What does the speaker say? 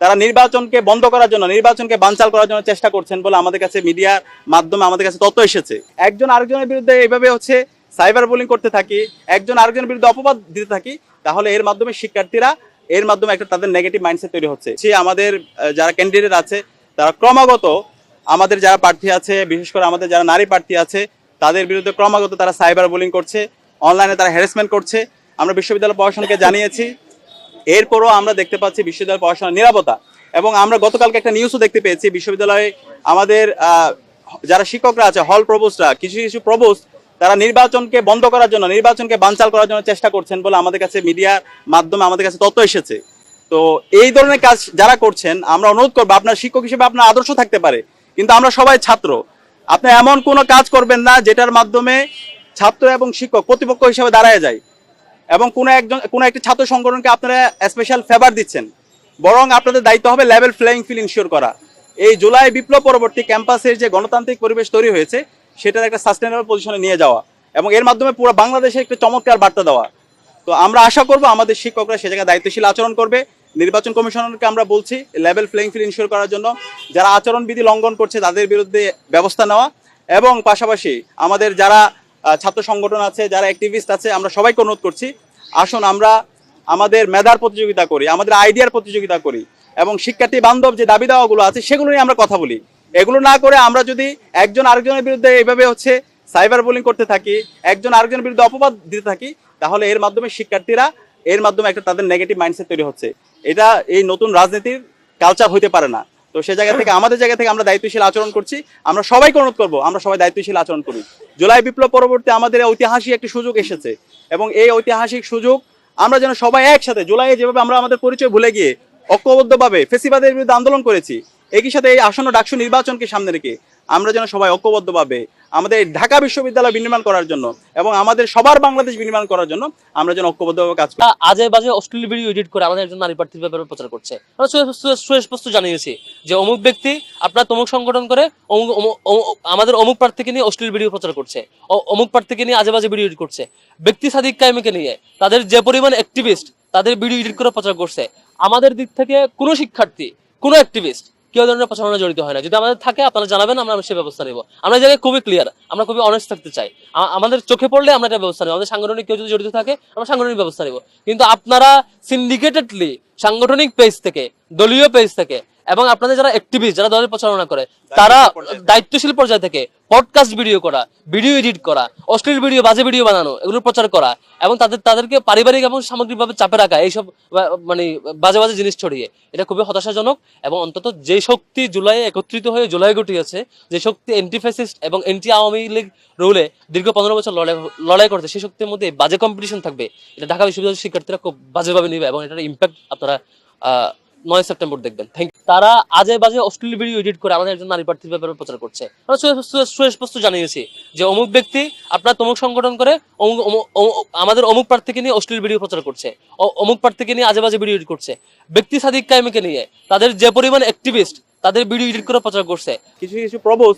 তারা নির্বাচনকে বন্ধ করার জন্য, নির্বাচনকে বানচাল করার জন্য চেষ্টা করছেন বলে আমাদের কাছে মিডিয়ার মাধ্যমে আমাদের কাছে তথ্য এসেছে। একজন আরেকজনের বিরুদ্ধে এইভাবে হচ্ছে সাইবার বুলিং করতে থাকি, একজন আরেকজনের বিরুদ্ধে অপবাদ দিতে থাকি, তাহলে এর মাধ্যমে শিক্ষার্থীরা, এর মাধ্যমে একটা তাদের নেগেটিভ মাইন্ডসেট তৈরি হচ্ছে। সে আমাদের যারা ক্যান্ডিডেট আছে, তারা ক্রমাগত আমাদের যারা প্রার্থী আছে, বিশেষ করে আমাদের যারা নারী প্রার্থী আছে, তাদের বিরুদ্ধে ক্রমাগত তারা সাইবার বুলিং করছে অনলাইনে তারা হ্যারাসমেন্ট করছে। আমরা বিশ্ববিদ্যালয় প্রশাসনকে জানিয়েছি এরপরও আমরা দেখতে পাচ্ছি বিশ্ববিদ্যালয় পড়াশোনার নিরাপত্তা। এবং আমরা গতকালকে একটা নিউজও দেখতে পেয়েছি, বিশ্ববিদ্যালয়ে আমাদের যারা শিক্ষকরা আছে হল প্রবোস্টরা কিছু কিছু প্রবোস্ট তারা নির্বাচনকে বন্ধ করার জন্য, নির্বাচনকে বানচাল করার জন্য চেষ্টা করছেন বলে আমাদের কাছে মিডিয়ার মাধ্যমে আমাদের কাছে তথ্য এসেছে। তো এই ধরনের কাজ যারা করছেন, আমরা অনুরোধ করব, আপনার শিক্ষক হিসেবে আপনার আদর্শ থাকতে পারে, কিন্তু আমরা সবাই ছাত্র। আপনি এমন কোনো কাজ করবেন না, যেটার মাধ্যমে ছাত্র এবং শিক্ষক প্রতিপক্ষ হিসেবে দাঁড়ায় যায়। এবং কোনো একজন, কোনো একটি ছাত্র সংগঠনকে আপনারা স্পেশাল ফেভার দিচ্ছেন। বরং আপনাদের দায়িত্ব হবে লেভেল প্লেয়িং ফিল ইনশিওর করা। এই জুলাই বিপ্লব পরবর্তী ক্যাম্পাসের যে গণতান্ত্রিক পরিবেশ তৈরি হয়েছে, সেটার একটা সাস্টেনেবল পজিশনে নিয়ে যাওয়া এবং এর মাধ্যমে পুরো বাংলাদেশে একটা চমৎকার বার্তা দেওয়া। তো আমরা আশা করব আমাদের শিক্ষকরা সে জায়গায় দায়িত্বশীল আচরণ করবে। নির্বাচন কমিশনারকে আমরা বলছি লেভেল প্লেইং ফিল্ড ইনশিওর করার জন্য যারা আচরণবিধি লঙ্ঘন করছে, তাদের বিরুদ্ধে ব্যবস্থা নেওয়া এবং পাশাপাশি আমাদের যারা ছাত্র সংগঠন আছে, যারা অ্যাক্টিভিস্ট আছে, আমরা সবাইকে অনুরোধ করছি আসুন আমরা আমাদের মেধার প্রতিযোগিতা করি, আমাদের আইডিয়ার প্রতিযোগিতা করি এবং শিক্ষার্থী বান্ধব যে দাবি দাওয়াগুলো আছে সেগুলো নিয়ে আমরা কথা বলি। এগুলো না করে আমরা যদি একজন আরেকজনের বিরুদ্ধে এইভাবে হচ্ছে সাইবার বুলিং করতে থাকি, একজন আরেকজনের বিরুদ্ধে অপবাদ দিতে থাকি, তাহলে এর মাধ্যমে শিক্ষার্থীরা, এর মাধ্যমে একটা তাদের নেগেটিভ মাইন্ডসেট তৈরি হচ্ছে। এটা এই নতুন রাজনীতির কালচার হইতে পারে না। তো সে জায়গা থেকে, আমাদের জায়গা থেকে আমরা দায়িত্বশীল আচরণ করছি। আমরা সবাইকে অনুরোধ করব, আমরা সবাই দায়িত্বশীল আচরণ করি। জুলাই বিপ্লব পরবর্তী আমাদের ঐতিহাসিক একটি সুযোগ এসেছে এবং এই ঐতিহাসিক সুযোগ আমরা যেন সবাই একসাথে, জুলাইয়ে যেভাবে আমরা আমাদের পরিচয় ভুলে গিয়ে ঐক্যবদ্ধভাবে ফেসিবাদের বিরুদ্ধে আন্দোলন করেছি, একই সাথে এই আসন্ন ডাকসু নির্বাচনকে সামনে রেখে আমরা যেন সবাই ঐক্যবদ্ধভাবে আমাদের ঢাকা বিশ্ববিদ্যালয় বিনির্মাণ করার জন্য এবং আমাদের সবার বাংলাদেশ বিনির্মাণ করার জন্য আমরা যেন ঐক্যবদ্ধভাবে কাজ করি। আজে বাজে অশ্লীল ভিডিও এডিট করে আমাদের একজন নারী প্রার্থীর ব্যাপারে প্রচার করছে। সুস্পষ্ট জানিয়েছি যে অমুক ব্যক্তি আপনার তমুক সংগঠন করে অমুক আমাদের অমুক প্রার্থীকে নিয়ে অশ্লীল ভিডিও প্রচার করছে। অমুক প্রার্থীকে নিয়ে আজে বাজে ভিডিও এডিট করছে। ব্যক্তি সাদিক কায়েমিকে নিয়ে, তাদের যে পরিমাণ অ্যাক্টিভিস্ট তাদের ভিডিও এডিট করে প্রচার করছে। আমাদের দিক থেকে কোনো শিক্ষার্থী, কোনো অ্যাক্টিভিস্ট কেউ ধরনের প্রচারণা জড়িত হয় না। যদি আমাদের থাকে, আপনারা জানাবেন, আমরা সে ব্যবস্থা নেব। আমরা জায়গায় খুবই ক্লিয়ার আমরা খুবই অনেস্ট থাকতে চাই। আমাদের চোখে পড়লে আমরা এটা ব্যবস্থা নেব। আমাদের সাংগঠনিক কেউ যদি জড়িত থাকে, আমরা সাংগঠনিক ব্যবস্থা নেব। কিন্তু আপনারা সিন্ডিকেটেডলি সাংগঠনিক পেজ থেকে, দলীয় পেজ থেকে এবং আপনাদের যারা অ্যাক্টিভিস্ট যারা দলের প্রচারণা করে তারা দায়িত্বশীল পর্যায় থেকে পডকাস্ট ভিডিও করা ভিডিও এডিট করা অশ্লীল ভিডিও বাজে ভিডিও বানানো এগুলো প্রচার করা এবং তাদের তাদেরকে পারিবারিক এবং সামগ্রিকভাবে চাপে রাখা এইসব মানে বাজে বাজে জিনিস ছড়িয়ে এটা খুবই হতাশাজনক এবং অন্তত যে শক্তি জুলাই একত্রিত হয়ে জুলাই গঠিয়েছে যে শক্তি এন্টি ফ্যাসিস্ট এবং এন্টি আওয়ামী লীগ রুলে দীর্ঘ পনেরো বছর লড়াই লড়াই করছে সেই শক্তির মধ্যে বাজে কম্পিটিশন থাকবে। এটা ঢাকা বিশ্ববিদ্যালয়ের শিক্ষার্থীরা খুব বাজেভাবে নেবে এবং এটার ইম্প্যাক্ট আপনারা আহ, নয় সেপ্টেম্বর দেখবেন। থ্যাংক তারা আজে বাজে অশ্লীল ভিডিও এডিট করে আমাদের একজন নারী প্রার্থীর ব্যাপারে প্রচার করছে। সুস্পষ্ট জানিয়েছি যে অমুক ব্যক্তি আপনার তমুক সংগঠন করে অমুক আমাদের অমুক প্রার্থীকে নিয়ে অশ্লীল ভিডিও প্রচার করছে। অমুক প্রার্থীকে নিয়ে আজে বাজে ভিডিও এডিট করছে। ব্যক্তি সাদিক কায়েমকে নিয়ে তাদের যে পরিমাণ অ্যাক্টিভিস্ট তাদের ভিডিও এডিট করে প্রচার করছে। কিছু কিছু প্রবোজ